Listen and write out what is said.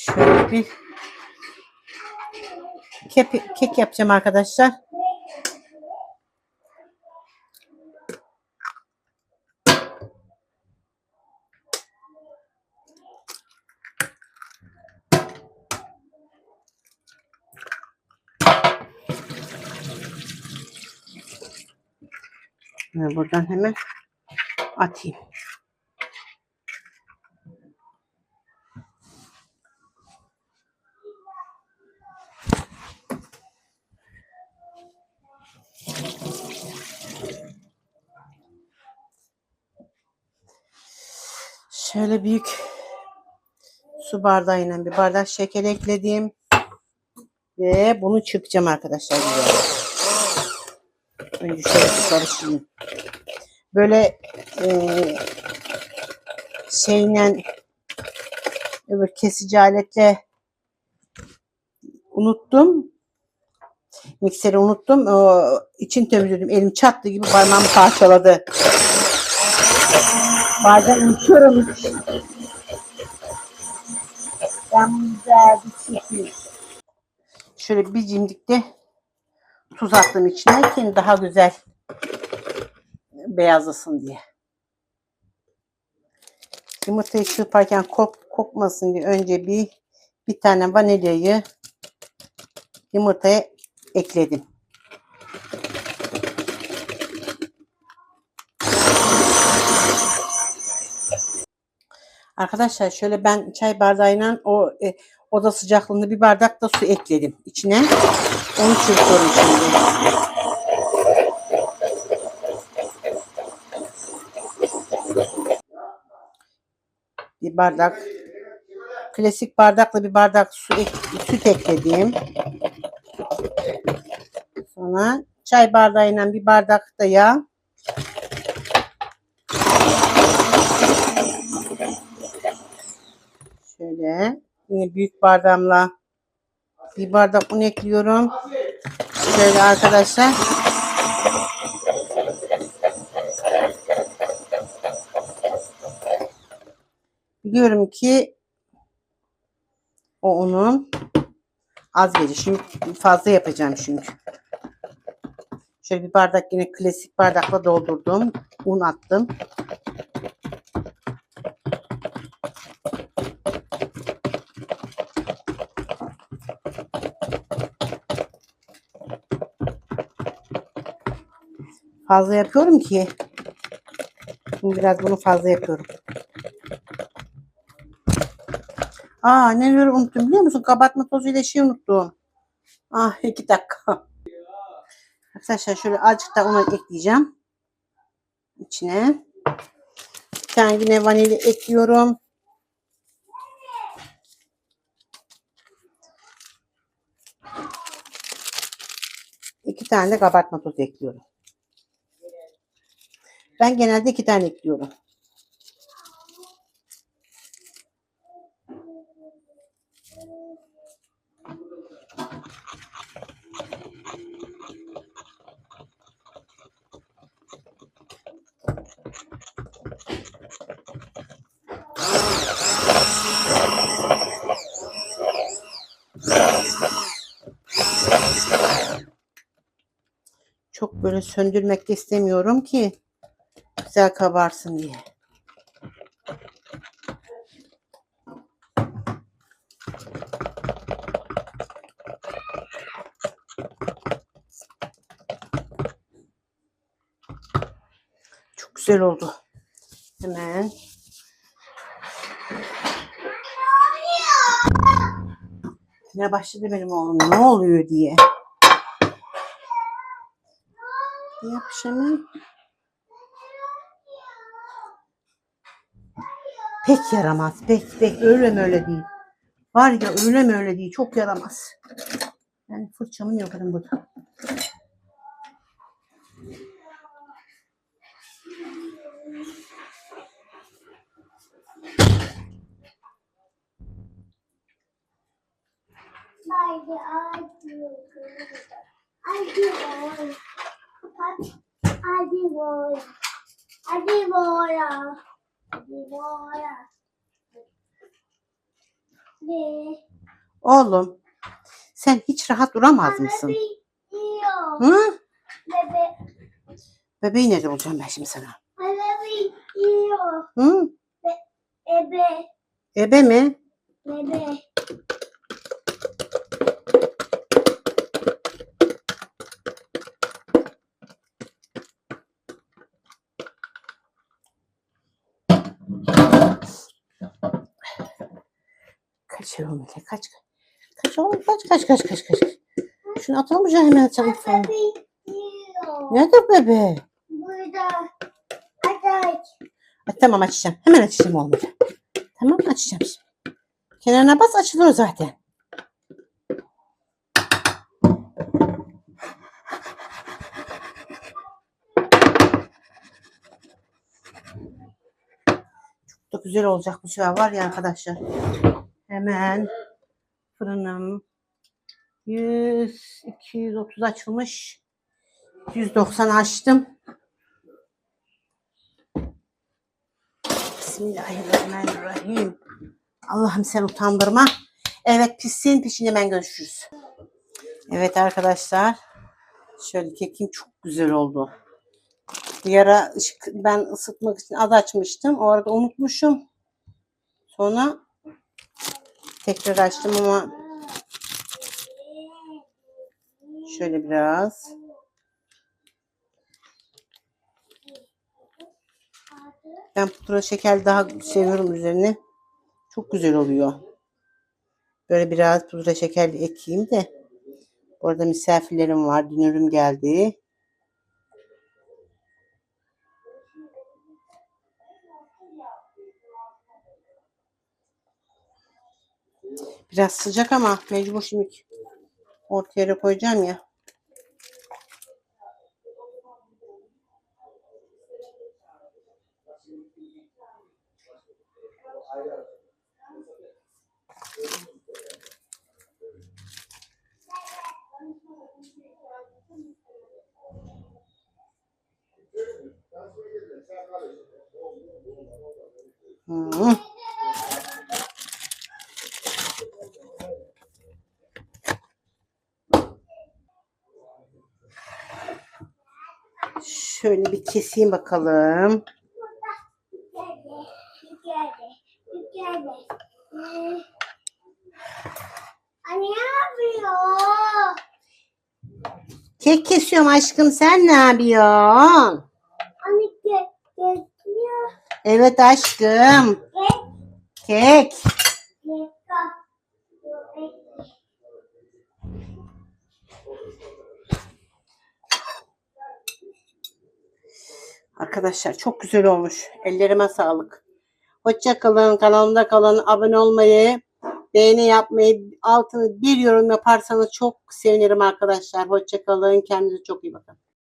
Şöyle bir kek, kek yapacağım arkadaşlar. Buradan hemen atayım. Şöyle büyük su bardağıyla bir bardak şeker ekledim. Ve bunu çıkacağım arkadaşlar. Önce şöyle karıştırayım. Böyle eee şeyle öbür kesici aletle unuttum. Mikseri unuttum. O, için temizledim. Elim çattı gibi parmağımı parçaladı. Bazen. Ben bunu güzel bir çekeyim. Şöyle bir cimdik de tuz attım içine ki daha güzel beyazlasın diye. Yumurtayı çırparken kok, kokmasın diye önce bir bir tane vanilyayı yumurtaya ekledim. Arkadaşlar şöyle ben çay bardağıyla o e, oda sıcaklığında bir bardak da su ekledim içine. Onu çırpıyorum şimdi. Bir bardak klasik bardakla bir bardak su ek, süt ekledim. Sonra çay bardağıyla bir bardak da yağ. Şöyle yine büyük bardağımla bir bardak un ekliyorum. Şöyle arkadaşlar. Biliyorum ki o unun az gelir. Şimdi fazla yapacağım çünkü. Şöyle bir bardak yine klasik bardakla doldurdum. Un attım. Fazla yapıyorum ki. Şimdi biraz bunu fazla yapıyorum. Aa neleri unuttum biliyor musun? Kabartma tozu ile şey unuttum. Ah iki dakika. Arkadaşlar şöyle azıcık da onu ekleyeceğim. İçine. Bir tane yine vanilya ekliyorum. İki tane de kabartma tozu ekliyorum. Ben genelde iki tane ekliyorum. Çok böyle söndürmek de istemiyorum ki güzel kabarsın diye. Çok güzel oldu. Hemen. Ne başladı benim oğlum ne oluyor diye. Yapış hemen. Pek yaramaz. Pek pek öyle mi öyle değil. Var ya öyle mi öyle değil. Çok yaramaz. Ben fırçamı yaparım burada. Haydi hadi. Hadi boy. Hadi boy. Hadi boy. Hadi boy. Ne? Oğlum sen hiç rahat duramaz mısın? Bebe yiyor. Hı? Bebe. Bebeği nerede bulacağım ben şimdi sana? Bebe yiyor. Hı? Ebe. Ebe mi? Bebe. Kaç oğlum kaç kaç. Kaç oğlum kaç kaç kaç kaç kaç. Şunu atalım mı hemen açalım falan. Nerede bebe? Burada. Aç. Ay, tamam açacağım. Hemen açacağım olmadı. Tamam açacağım şimdi. Kenarına bas açılır zaten. Çok da güzel olacak bu sefer var ya arkadaşlar. Hemen fırınım 100 230 açılmış. 190 açtım. Bismillahirrahmanirrahim. Allah'ım sen utandırma. Evet pişsin pişin hemen görüşürüz. Evet arkadaşlar. Şöyle kekim çok güzel oldu. Bir ben ısıtmak için az açmıştım. O arada unutmuşum. Sonra tekrar açtım ama şöyle biraz. Ben pudra şeker daha seviyorum üzerine. Çok güzel oluyor. Böyle biraz pudra şeker ekleyeyim de. Bu arada misafirlerim var. Dünürüm geldi. Biraz sıcak ama mecbur şimdi ortaya koyacağım ya. Hmm. Şöyle bir keseyim bakalım. Anne ne yapıyor? Kek kesiyorum aşkım sen ne yapıyorsun? Anne gel. Geliyor. Evet aşkım. Gel. Kek. Arkadaşlar çok güzel olmuş. Ellerime sağlık. Hoşça kalın. Kanalımda kalın. Abone olmayı, beğeni yapmayı, altını bir yorum yaparsanız çok sevinirim arkadaşlar. Hoşça kalın. Kendinize çok iyi bakın.